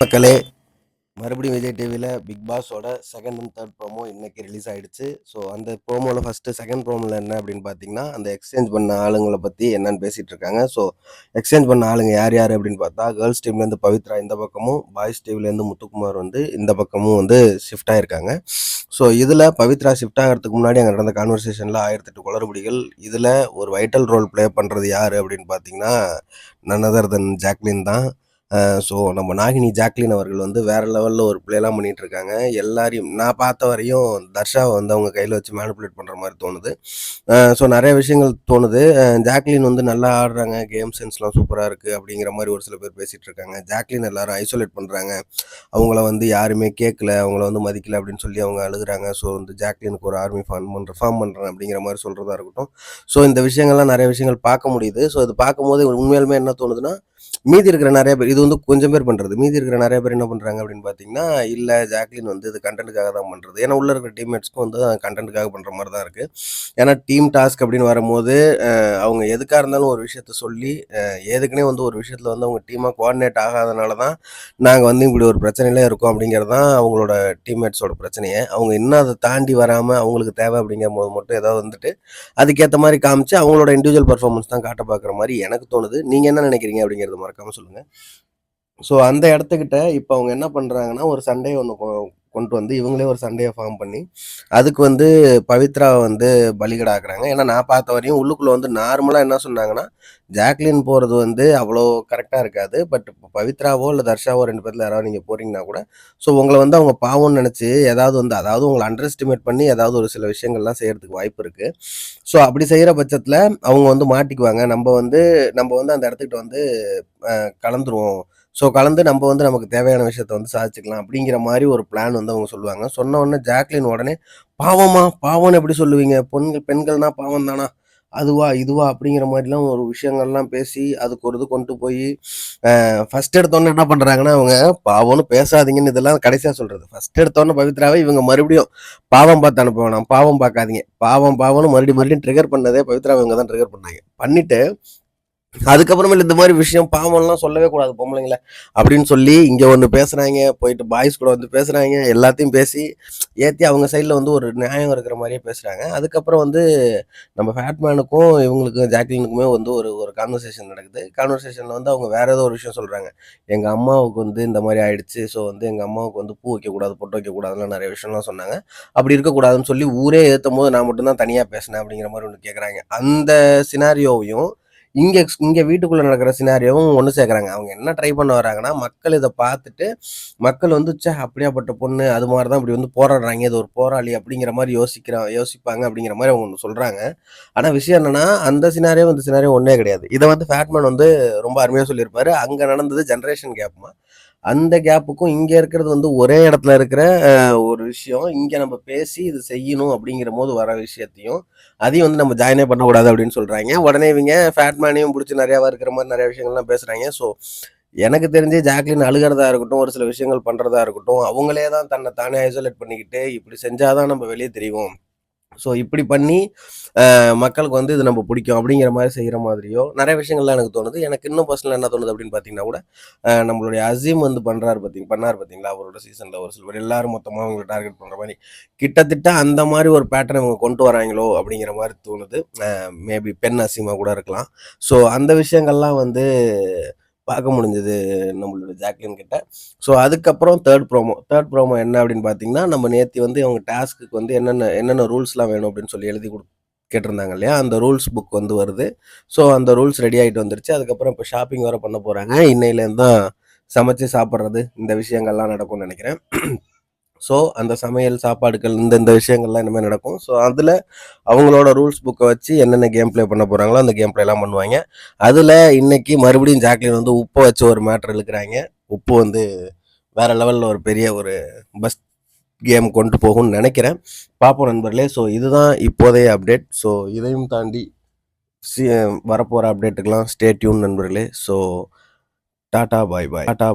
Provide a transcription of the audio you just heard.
மக்களே மறுபடியும் விஜய் டிவியில் பிக் பாஸோட செகண்ட் அண்ட் தேர்ட் ப்ரோமோ இன்னைக்கு ரிலீஸ் ஆகிடுச்சு ஸோ அந்த ப்ரோமோவில் ஃபஸ்ட்டு செகண்ட் ப்ரோமோவில் என்ன அப்படின்னு பார்த்தீங்கன்னா அந்த எக்ஸ்சேஞ்ச் பண்ண ஆளுங்களை பற்றி என்னன்னு பேசிகிட்டு இருக்காங்க. ஸோ எக்ஸ்சேஞ்ச் பண்ண ஆளுங்க யார் யார் அப்படின்னு பார்த்தா கேர்ள்ஸ் டீம்லேருந்து பவித்ரா இந்த பக்கமும் பாய்ஸ் டீம்லேருந்து முத்துக்குமார் வந்து இந்த பக்கமும் வந்து ஷிஃப்ட் ஆகிருக்காங்க ஸோ இதில் பவித்ரா ஷிஃப்ட் ஆகிறதுக்கு முன்னாடி அங்கே நடந்த கான்வர்சேஷனில் ஆயிரத்தெட்டு குளறுபடிகள். இதில் ஒரு வைட்டல் ரோல் ப்ளே பண்ணுறது யார் அப்படின்னு பார்த்தீங்கன்னா நன்னதர் தன் ஜாக்லின் தான். ஸோ நம்ம நாகினி ஜாக்லின் அவர்கள் வந்து வேற லெவலில் ஒரு பிளேலாம் பண்ணிட்டு இருக்காங்க எல்லாரையும் நான் பார்த்த வரையும் தர்ஷாவை வந்து அவங்க கையில் வச்சு மேனிப்புலேட் பண்ணுற மாதிரி தோணுது. ஸோ நிறைய விஷயங்கள் தோணுது. ஜாக்லின் வந்து நல்லா ஆடுறாங்க. கேம் சென்ஸ்லாம் சூப்பராக இருக்குது அப்படிங்கிற மாதிரி ஒரு சில பேர் பேசிகிட்டு இருக்காங்க ஜாக்லின் எல்லாரும் ஐசோலேட் பண்ணுறாங்க அவங்கள வந்து யாருமே கேட்கல அவங்கள வந்து மதிக்கல அப்படின்னு சொல்லி அவங்க அழுகுறாங்க. ஸோ வந்து ஜாக்லினுக்கு ஒரு ஆர்மி ஃபார்ம் பண்ணுற ஃபார்ம் பண்ணுறேன் அப்படிங்கிற மாதிரி சொல்கிறதா இருக்கட்டும். ஸோ இந்த விஷயங்கள்லாம் நிறைய விஷயங்கள் பார்க்க முடியுது. ஸோ இது பார்க்கும்போது உண்மையாலுமே என்ன தோணுதுன்னா மீதி இருக்கிற நிறைய பேர் இது வந்து கொஞ்சம் பேர் பண்ணுறது மீதி இருக்கிற நிறைய பேர் என்ன பண்ணுறாங்க அப்படின்னு பார்த்தீங்கன்னா இல்லை ஜாக்லின் வந்து இது கண்டென்ட்டுக்காக தான் பண்ணுறது ஏன்னா உள்ள இருக்கிற டீம்மேட்ஸ்க்கும் வந்து கண்டென்ட்டுக்காக பண்ணுற மாதிரி தான் இருக்குது ஏன்னா டீம் டாஸ்க் அப்படின்னு வரும்போது அவங்க எதுக்காக இருந்தாலும் ஒரு விஷயத்த சொல்லி ஏதுக்குனே வந்து ஒரு விஷயத்தில் வந்து அவங்க டீமாக கோஆர்டினேட் ஆகாதனால தான் நாங்கள் வந்து இப்படி ஒரு பிரச்சனையில இருக்கோம் அப்படிங்கிறது தான் அவங்களோட டீம்மேட்ஸோட பிரச்சனையை. அவங்க இன்னும் அதை தாண்டி வராமல் அவங்களுக்கு தேவை அப்படிங்கிற போது மட்டும் ஏதாவது வந்துட்டு அதுக்கேற்ற மாதிரி காமிச்சு அவங்களோட இண்டிவிஜுவல் பர்ஃபார்மன்ஸ் தான் காட்ட பார்க்குற மாதிரி எனக்கு தோணுது. நீங்கள் என்ன நினைக்கிறீங்க அப்படிங்கிறது மறக்காமல் சொல்லுங்கள் ஸோ அந்த இடத்துக்கிட்ட இப்போ அவங்க என்ன பண்ணுறாங்கன்னா ஒரு சண்டே ஒன்று கொண்டு வந்து இவங்களே ஒரு சண்டையை ஃபார்ம் பண்ணி அதுக்கு வந்து பவித்ராவை வந்து பலிகடாக்குறாங்க. ஏன்னா நான் பார்த்த வரையும் உள்ளுக்குள்ளே வந்து நார்மலாக என்ன சொன்னாங்கன்னா ஜாக்லின் போகிறது வந்து அவ்வளோ கரெக்டாக இருக்காது. பட் பவித்ராவோ இல்லை தர்ஷாவோ ரெண்டு பேர்ல யாராவது நீங்கள் போகிறீங்கன்னா கூட ஸோ உங்களை வந்து அவங்க பாவம்னு நினச்சி ஏதாவது வந்து அதாவது உங்களை அண்டர் எஸ்டிமேட் பண்ணி ஏதாவது ஒரு சில விஷயங்கள்லாம் செய்யறதுக்கு வாய்ப்பு இருக்குது ஸோ அப்படி செய்கிற பட்சத்தில் அவங்க வந்து மாட்டிக்குவாங்க. நம்ம வந்து நம்ம வந்து அந்த இடத்துக்கிட்ட வந்து கலந்துருவோம். ஸோ கலந்து நம்ம வந்து நமக்கு தேவையான விஷயத்த வந்து சாதிச்சுக்கலாம் அப்படிங்கிற மாதிரி ஒரு பிளான் வந்து அவங்க சொல்லுவாங்க. சொன்ன உடனே ஜாக்லின் உடனே பாவமா பாவம்னு எப்படி சொல்லுவீங்க? பெண்கள் பெண்கள்னா பாவம் தானா? அதுவா இதுவா? அப்படிங்கிற மாதிரிலாம் ஒரு விஷயங்கள்லாம் பேசி அதுக்கு ஒரு இது கொண்டு போய் ஃபர்ஸ்ட் எடுத்தோன்னே என்ன பண்ணுறாங்கன்னா அவங்க பாவம்னு பேசாதீங்கன்னு இதெல்லாம் கடைசியாக சொல்கிறது ஃபர்ஸ்ட் எடுத்தோன்னே பவித்ராவை இவங்க மறுபடியும் பாவம் பார்த்து அனுப்ப வேணாம். பாவம் பார்க்காதீங்க. பாவம் பாவம்னு மறுபடியும் மறுபடியும் ட்ரிகர் பண்ணதே பவித்ரா இவங்க தான் ட்ரிகர் பண்ணாங்க. பண்ணிட்டு அதுக்கப்புறமேல இந்த மாதிரி விஷயம் பாவம்லாம் சொல்லவே கூடாது பொம்பளைங்கள. அப்படின்னு சொல்லி இங்கே ஒன்று பேசுகிறாங்க போயிட்டு பாய்ஸ் கூட வந்து பேசுகிறாங்க எல்லாத்தையும் பேசி ஏற்றி அவங்க சைடில் வந்து ஒரு நியாயம் இருக்கிற மாதிரியே பேசுகிறாங்க அதுக்கப்புறம் வந்து நம்ம ஃபேட்மேனுக்கும் இவங்களுக்கும் ஜாக்லினுக்குமே வந்து ஒரு ஒரு கான்வர்சேஷன் நடக்குது. கான்வர்சேஷனில் வந்து அவங்க வேறு ஏதோ ஒரு விஷயம் சொல்கிறாங்க எங்கள் அம்மாவுக்கு வந்து இந்த மாதிரி ஆயிடுச்சு ஸோ வந்து எங்கள் அம்மாவுக்கு வந்து பூ வைக்கக்கூடாது பொட்டு வைக்கக்கூடாதுலாம் நிறைய விஷயம்லாம் சொன்னாங்க. அப்படி இருக்கக்கூடாதுன்னு சொல்லி ஊரே ஏற்றும் போது நான் மட்டும்தான் தனியாக பேசினேன் அப்படிங்கிற மாதிரி ஒன்று கேட்குறாங்க அந்த சினாரியோவையும் இங்கே இங்கே வீட்டுக்குள்ளே நடக்கிற சினாரியோவும் ஒன்று சேர்க்குறாங்க. அவங்க என்ன ட்ரை பண்ண வராங்கன்னா மக்கள் இதை பார்த்துட்டு மக்கள் வந்து சே அப்படியாப்பட்ட பொண்ணு அது மாதிரி தான் இப்படி வந்து போராடுறாங்க. இது ஒரு போராளி அப்படிங்கிற மாதிரி யோசிக்கிற யோசிப்பாங்க அப்படிங்கிற மாதிரி அவங்க ஒன்று சொல்கிறாங்க ஆனால் விஷயம் என்னென்னா அந்த சினாரியோ இந்த சினாரியோ ஒன்றே கிடையாது. இதை வந்து ஃபேட்மேன் வந்து ரொம்ப அருமையாக சொல்லியிருப்பாரு. அங்கே நடந்தது ஜென்ரேஷன் கேப்மா அந்த கேப்புக்கும் இங்கே இருக்கிறது வந்து ஒரே இடத்துல இருக்கிற ஒரு விஷயம். இங்கே நம்ம பேசி இது செய்யணும் அப்படிங்கிற போது வர விஷயத்தையும் அதையும் வந்து நம்ம ஜாயினே பண்ணக்கூடாது அப்படின்னு சொல்கிறாங்க உடனே இவங்க ஃபேட்மேனையும் பிடிச்சி நிறையாவா இருக்கிற மாதிரி நிறைய விஷயங்கள்லாம் பேசுகிறாங்க ஸோ எனக்கு தெரிஞ்சு ஜாக்லின் அழுகிறதா இருக்கட்டும் ஒரு சில விஷயங்கள் பண்ணுறதா இருக்கட்டும் அவங்களே தான் தன்னை தானே ஐசோலேட் பண்ணிக்கிட்டு இப்படி செஞ்சாதான் நம்ம வெளியே தெரியும் ஸோ இப்படி பண்ணி மக்களுக்கு வந்து இது நம்ம பிடிக்கும் அப்படிங்கிற மாதிரி செய்கிற மாதிரியோ நிறைய விஷயங்கள்லாம் எனக்கு தோணுது. எனக்கு இன்னும் பர்சனலாக என்ன தோணுது அப்படின்னு பார்த்தீங்கன்னா கூட நம்மளுடைய அசீம் வந்து பண்ணுறாரு பார்த்தீங்க பண்ணார் பார்த்தீங்களா? அவரோட சீசனில் ஒரு சில பேர் எல்லாரும் மொத்தமாக அவங்களை டார்கெட் பண்ணுற மாதிரி. கிட்டத்தட்ட அந்த மாதிரி ஒரு பேட்டர்ன் அவங்க கொண்டு வராங்களோ அப்படிங்கிற மாதிரி தோணுது. மேபி பெண் அசீமாக கூட இருக்கலாம். ஸோ அந்த விஷயங்கள்லாம் வந்து பார்க்க முடிஞ்சது நம்மளோட ஜாக்லின் கிட்ட. ஸோ அதுக்கப்புறம் தேர்ட் ப்ரோமோ தேர்ட் ப்ரோமோ என்ன அப்படின்னு பார்த்தீங்கன்னா நம்ம நேற்று வந்து அவங்க டாஸ்க்கு வந்து என்னென்ன என்னென்ன ரூல்ஸ்லாம் வேணும் அப்படின்னு சொல்லி எழுதி கொடு கேட்டிருந்தாங்க இல்லையா? அந்த ரூல்ஸ் புக் வந்து வருது. ஸோ அந்த ரூல்ஸ் ரெடி ஆகிட்டு வந்துருச்சு. அதுக்கப்புறம் இப்போ ஷாப்பிங் வேறு பண்ண போகிறாங்க இன்னையிலேருந்து தான் சமைச்சு சாப்பிட்றது இந்த விஷயங்கள்லாம் நடக்கும்னு நினைக்கிறேன். ஸோ அந்த சமையல் சாப்பாடுகள் இந்த இந்த விஷயங்கள்லாம் இனிமேல் நடக்கும். ஸோ அதில் அவங்களோட ரூல்ஸ் புக்கை வச்சு என்னென்ன கேம் ப்ளே பண்ண போகிறாங்களோ அந்த கேம் ப்ளேலாம் பண்ணுவாங்க. அதில் இன்னைக்கு மறுபடியும் ஜாக்லின் வந்து உப்பை வச்சு ஒரு மேட்ரு இழுக்கிறாங்க உப்பு வந்து வேறு லெவலில் ஒரு பெரிய ஒரு பஸ் கேம் கொண்டு போகும்னு நினைக்கிறேன். பார்ப்போம் நண்பர்களே. ஸோ இதுதான் இப்போதைய அப்டேட் ஸோ இதையும் தாண்டி சி வரப்போகிற அப்டேட்டுக்கெலாம் ஸ்டே டியூன் நண்பர்களே. So tata bye bye tata